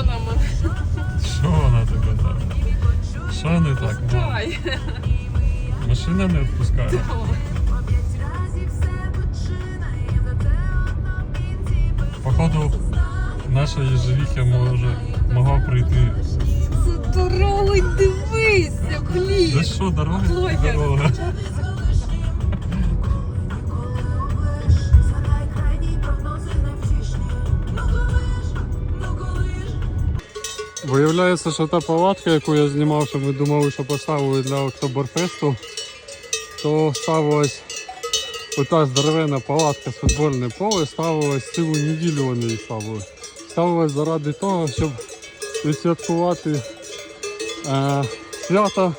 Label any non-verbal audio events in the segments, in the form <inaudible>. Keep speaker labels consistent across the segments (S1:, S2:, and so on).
S1: вона мене
S2: Що вона тебе там? Що не так? мам?
S1: пускає.
S2: Машина не відпускає. Походу, наша єжевіка може могла прийти.
S1: Це дорогою дивися, блін.
S2: що, дорога?
S1: Блогер.
S2: Дорога. Виявляється, що та палатка, яку я знімав, що ми думали, що поставили для Октоберфесту, то ставилась ота здоровенна палатка з футбольне поле, ставилась цілу неділю вони її ставили. Ставилась заради того, щоб відсвяткувати е, свято,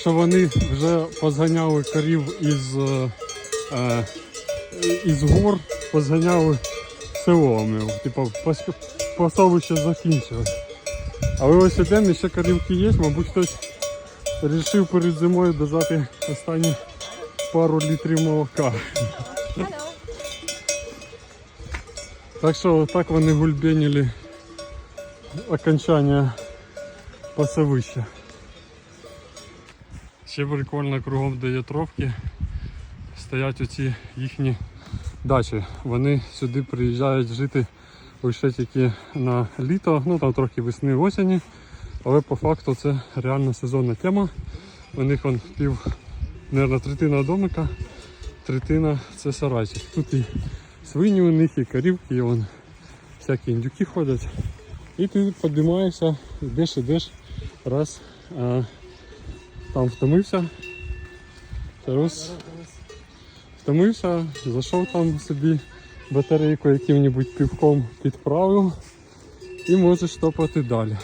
S2: що вони вже позганяли корів із, е, е, із гор, позганяли селом. Типу, пасовище закінчилось. Але ось ідемо, ще корівки є, мабуть, хтось вирішив перед зимою додати останні пару літрів молока. Так що так вони гульбенили окончання пасовища. Ще прикольно кругом де є тропки. Стоять оці їхні дачі. Вони сюди приїжджають жити лише тільки на літо, ну там трохи весни осені. Але по факту це реально сезонна тема. У них он пів, мабуть, третина домика, третина це сарайчик. Тут і свині у них, і корівки, і вон всякі індюки ходять. І ти піднімаєшся, йдеш, йдеш, раз, а, там втомився. Раз, втомився, зайшов там собі батарейку яким-небудь півком підправив і можеш топати далі.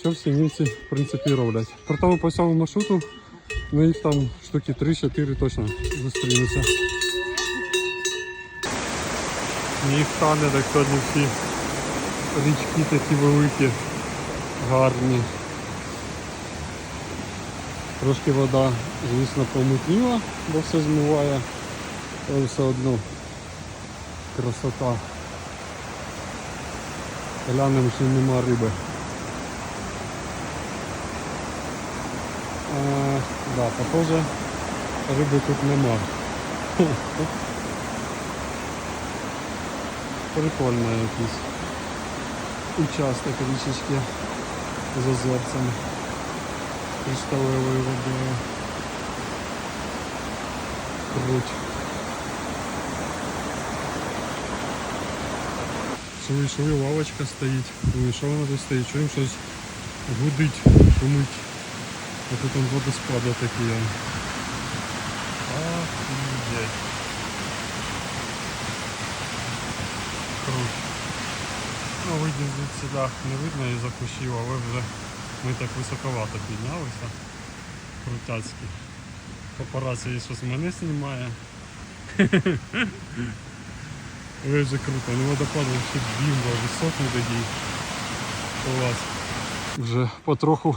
S2: Що всі німці в принципі роблять. При тому по цьому маршруту ну їх там штуки 3-4 точно зустрінуться. Їх стане так сьогодні всі річки такі великі, гарні. Трошки вода, звісно, помутніла, бо все змиває, але все одно красота. Глянемо, чи нема риби. А, да, похоже, риби тут нема. <laughs> Прикольно якийсь участок річечки з озерцем кришталевою водою. Круть. Чую, лавочка стоїть. Думаю, що вона тут стоїть? Чуємо щось гудить, шумить. А тут там водоспади такі. Офігеть. Круть. Ну, звідси да, не видно із-за кущів, але вже ми так високовато піднялися. Крутяцькі. Папараці щось мене знімає. <laughs> Ой, вже круто, ну водопад ще бімба, високий такий. Клас. Вже потроху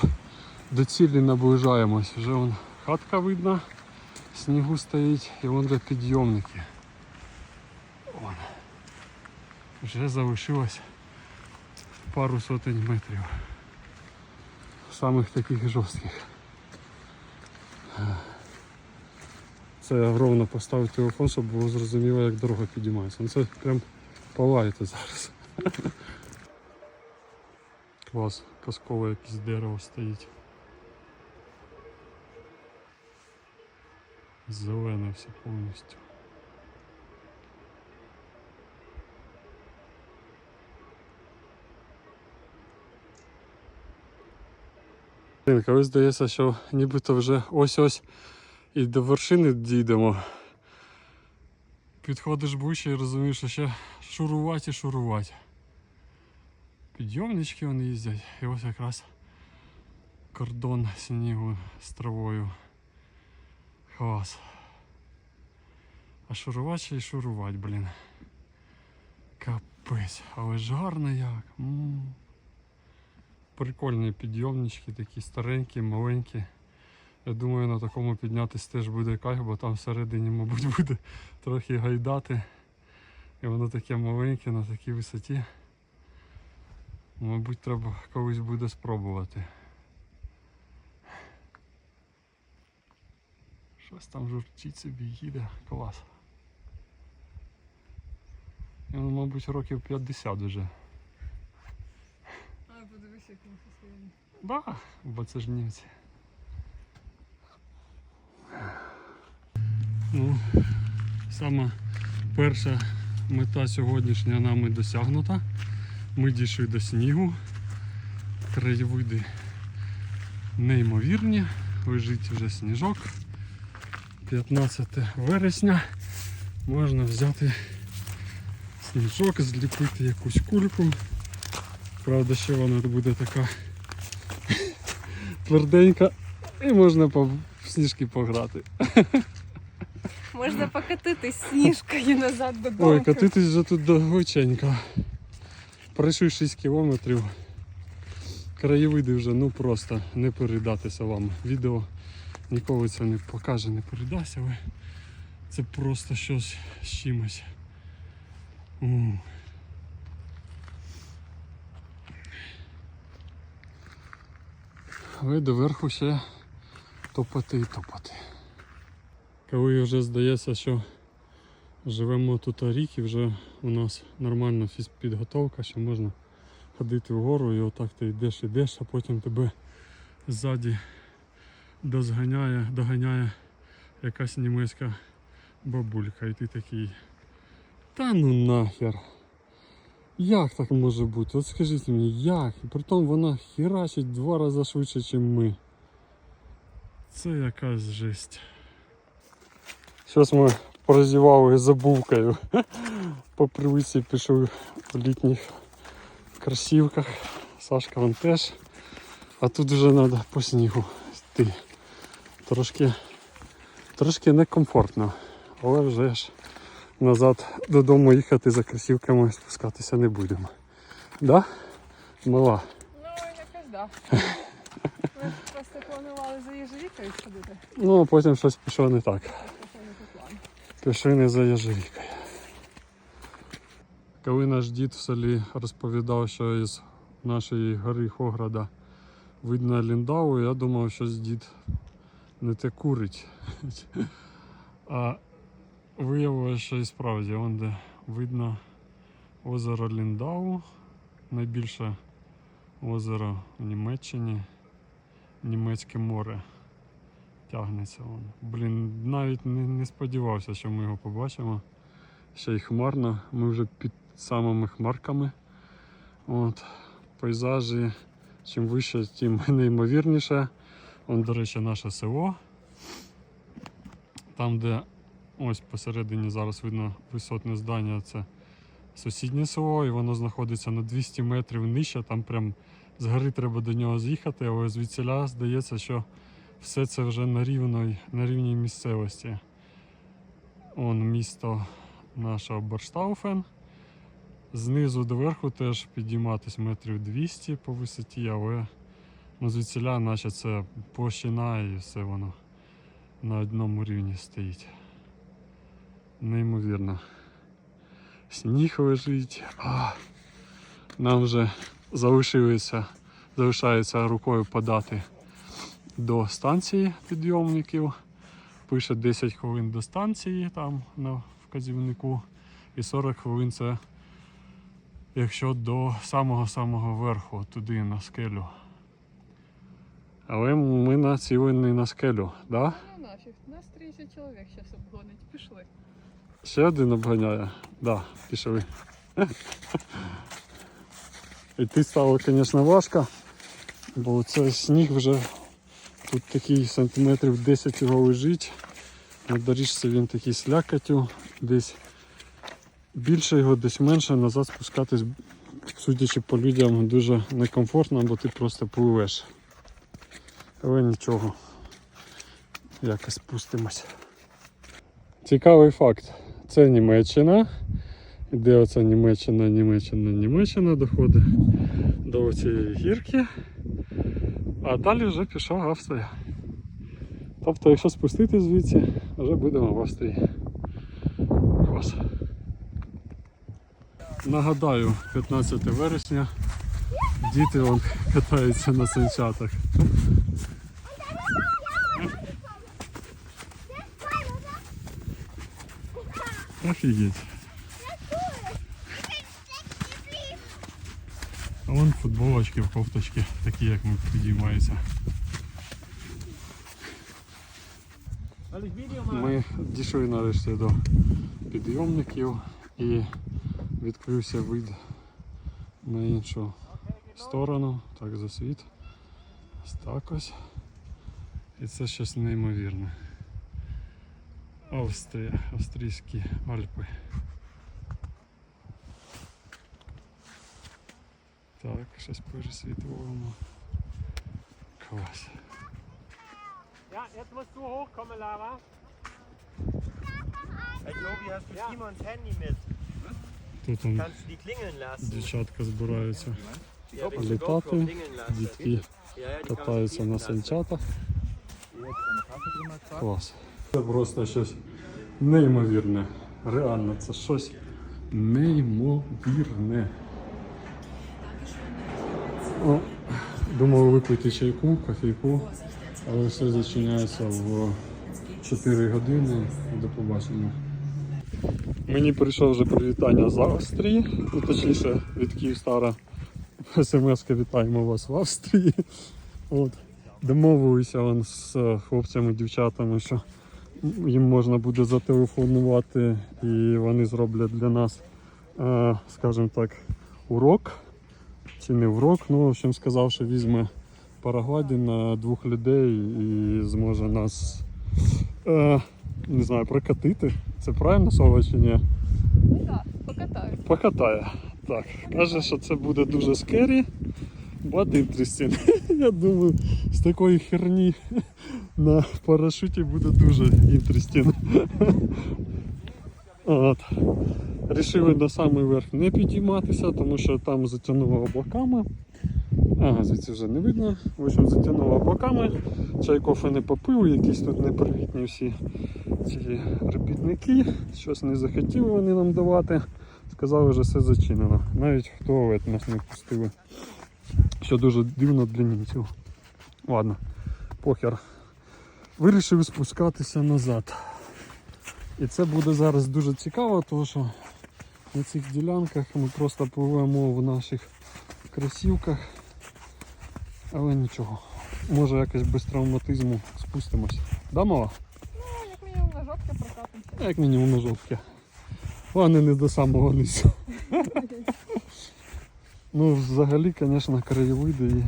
S2: до цілі наближаємось. Вже вон хатка видно, снігу стоїть і вон де підйомники. Вон. Вже залишилось пару сотень метрів. Самих таких жорстких. Це ровно поставив телефон, щоб було зрозуміло, як дорога підіймається. Ну це прям палаєте зараз. <laughs> Клас, казкове якесь дерево стоїть. Зелене все повністю. Коли здається, що нібито вже ось-ось і до вершини дійдемо. Підходиш ближче і розумієш, що ще шурувати і шурувати. Підйомнички вони їздять. І ось якраз кордон снігу з травою. Клас. А шурувати ще й шурувати, блін. Капець, але ж гарно як. м Прикольні підйомнички, такі старенькі, маленькі. Я думаю, на такому піднятись теж буде кайф, бо там всередині, мабуть, <laughs> буде трохи гайдати. І воно таке маленьке на такій висоті. Мабуть, треба колись буде спробувати. Щось там журчить собі їде. Клас. Йому, мабуть, років 50 вже.
S1: А, подивись, як він.
S2: Да, бо це ж німці. Ну, сама перша мета сьогоднішня нами досягнута. Ми дійшли до снігу. Краєвиди неймовірні. Лежить вже сніжок. 15 вересня. Можна взяти сніжок, зліпити якусь кульку. Правда, ще вона буде така <laughs> тверденька і можна в сніжки пограти.
S1: Можна покатитись сніжкою назад додому.
S2: Ой, катитись вже тут довгоченько. Пройшли 6 кілометрів. Краєвиди вже ну просто не передатися вам. Відео ніколи це не покаже, не передасть, але це просто щось з чимось. М. Але доверху ще топати і топати. Коли вже здається, що живемо тут рік і вже у нас нормальна фізпідготовка, що можна ходити вгору і отак ти йдеш, йдеш, а потім тебе ззаді дозганяє, доганяє якась німецька бабулька, і ти такий. Та ну нахер. Як так може бути? От скажіть мені, як? І притом вона херачить два рази швидше, ніж ми. Це якась жесть. Зараз ми прозівали забувкою. По привичці пішов в літніх кросівках. Сашка вон теж. А тут вже треба по снігу йти. Трошки, трошки некомфортно. Але вже ж назад додому їхати за кросівками спускатися не будемо. Да? Мала.
S1: Ну, якось да. <laughs> Планували за їжевікою сходити.
S2: Ну, а потім щось пішло не так. Пішли не за яжевікою. Коли наш дід в селі розповідав, що із нашої гори Хограда видно Ліндау, я думав, що дід не те курить. А виявилося, що і справді, вон де видно озеро Ліндау, найбільше озеро в Німеччині, Німецьке море тягнеться. Вон. Блін, навіть не, не сподівався, що ми його побачимо. Ще й хмарно. Ми вже під самими хмарками. От. Пейзажі. Чим вище, тим <laughs> неймовірніше. Вон, до речі, наше село. Там, де ось посередині зараз видно висотне здання, це сусіднє село, і воно знаходиться на 200 метрів нижче. Там прям з гори треба до нього з'їхати, але звідсіля здається, що все це вже на рівної, на рівній місцевості. Он місто наше Борштауфен. Знизу до верху теж підійматись метрів 200 по висоті, але ну, звідсіля наче це площина і все воно на одному рівні стоїть. Неймовірно. Сніг лежить. А, нам вже залишилося, залишається рукою подати до станції підйомників. Пише 10 хвилин до станції там на вказівнику. І 40 хвилин це якщо до самого-самого верху, туди на скелю. Але ми націлені на скелю, да?
S1: Ну нафіг, нас 30 чоловік зараз обгонить. Пішли.
S2: Ще один обганяє. Да, пішли. Йти стало, звісно, важко, бо це сніг вже тут такий сантиметрів 10 його лежить. На доріжці він такий слякотю, десь більше його, десь менше, назад спускатись, судячи по людям, дуже некомфортно, бо ти просто пливеш. Але нічого, якось спустимось. Цікавий факт. Це Німеччина. Де оця Німеччина, Німеччина, Німеччина доходить до цієї гірки. А далі вже пішла Австрія. Тобто, якщо спустити звідси, вже будемо в Австрії. Клас. Нагадаю, 15 вересня Діти вон катаються на санчатах. Офігеть. Вон футболочки в кофточки, такі як ми підіймаються. Ми дійшли нарешті до підйомників і відкрився вид на іншу сторону, так за світ. Ось так ось. І це щось неймовірне. Австрія, австрійські Альпи. Так, щось пересвітлюємо. Клас.
S3: Ja, jetzt musst du hochkommen, Lara.
S4: Hey Jobi, hast du
S3: Ja.
S4: Simons Handy mit?
S2: Тут он
S4: Kannst du die klingeln lassen?
S2: дівчатка збираються
S4: Ja, willst du
S2: Летати,
S4: GoPro klingeln lassen?
S2: дітки
S4: Ja, ja, die kann man
S2: катаються
S4: klingeln
S2: на
S4: lassen.
S2: санчатах. Клас. Це просто щось неймовірне. Реально, це щось неймовірне. Думав випити чайку, кофейку, але все зачиняється в 4 години. До побачення. Мені прийшло вже привітання з Австрії, ну, точніше від Київстара. СМС вітаємо вас в Австрії. От. Домовилися он з хлопцями, дівчатами, що їм можна буде зателефонувати і вони зроблять для нас, е, скажімо так, урок. Чи не урок, ну, в общем, сказав, що візьме парагладі на двох людей і зможе нас е, не знаю, прокатити. Це правильно слово чи ні?
S1: Ну так, покатаю.
S2: Покатає. Так. Каже, що це буде дуже скері. But <laughs> interesting. Я думаю, з такої херні на парашуті буде дуже interesting. <laughs> От. Рішили на самий верх не підійматися, тому що там затягнуло облаками. Ага, звідси вже не видно. В общем, затягнуло облаками. Чайкофи не попив, якісь тут непривітні всі ці робітники. Щось не захотіли вони нам давати. Сказали, що все зачинено. Навіть в туалет нас не пустили. Що дуже дивно для німців. Ладно, похер. Вирішив спускатися назад. І це буде зараз дуже цікаво, тому що на цих ділянках ми просто пливемо в наших кросівках. Але нічого. Може якось без травматизму спустимось. Да, мала?
S1: Ну, як мінімум на жопки прокатимося.
S2: Як мінімум на жовтки. Вони не до самого низу. Ну, взагалі, звісно, краєвиди і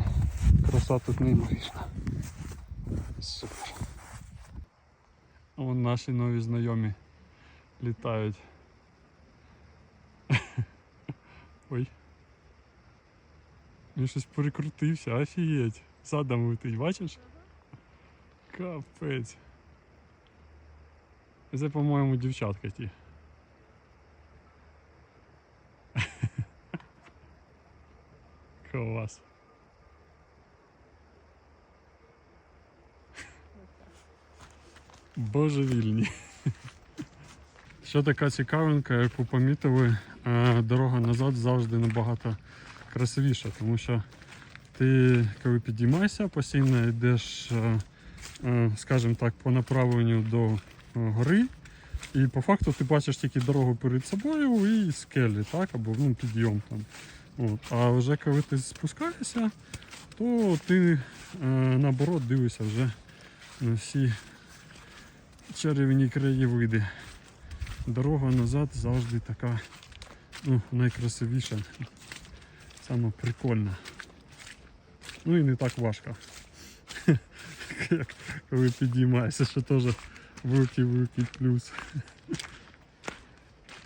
S2: краса тут неймовірна. Супер. Вон наші нові знайомі літають. Ой. Він щось перекрутився, офігеть. Задом летить, бачиш? Капець. Це, по-моєму, дівчатка ті. <laughs> Клас. Божевільні. <laughs> Що така цікавинка, як ви помітили, дорога назад завжди набагато красивіша, тому що ти, коли підіймаєшся, постійно йдеш, е, е, скажімо так, по направленню до е, гори, і по факту ти бачиш тільки дорогу перед собою і скелі, так, або ну, підйом там. От. А вже коли ти спускаєшся, то ти е, наоборот дивишся вже на всі чарівні краєвиди. Дорога назад завжди така ну, найкрасивіша, саме прикольна. Ну і не так важко. <laughs> Коли підіймаєшся, що теж великий-великий плюс.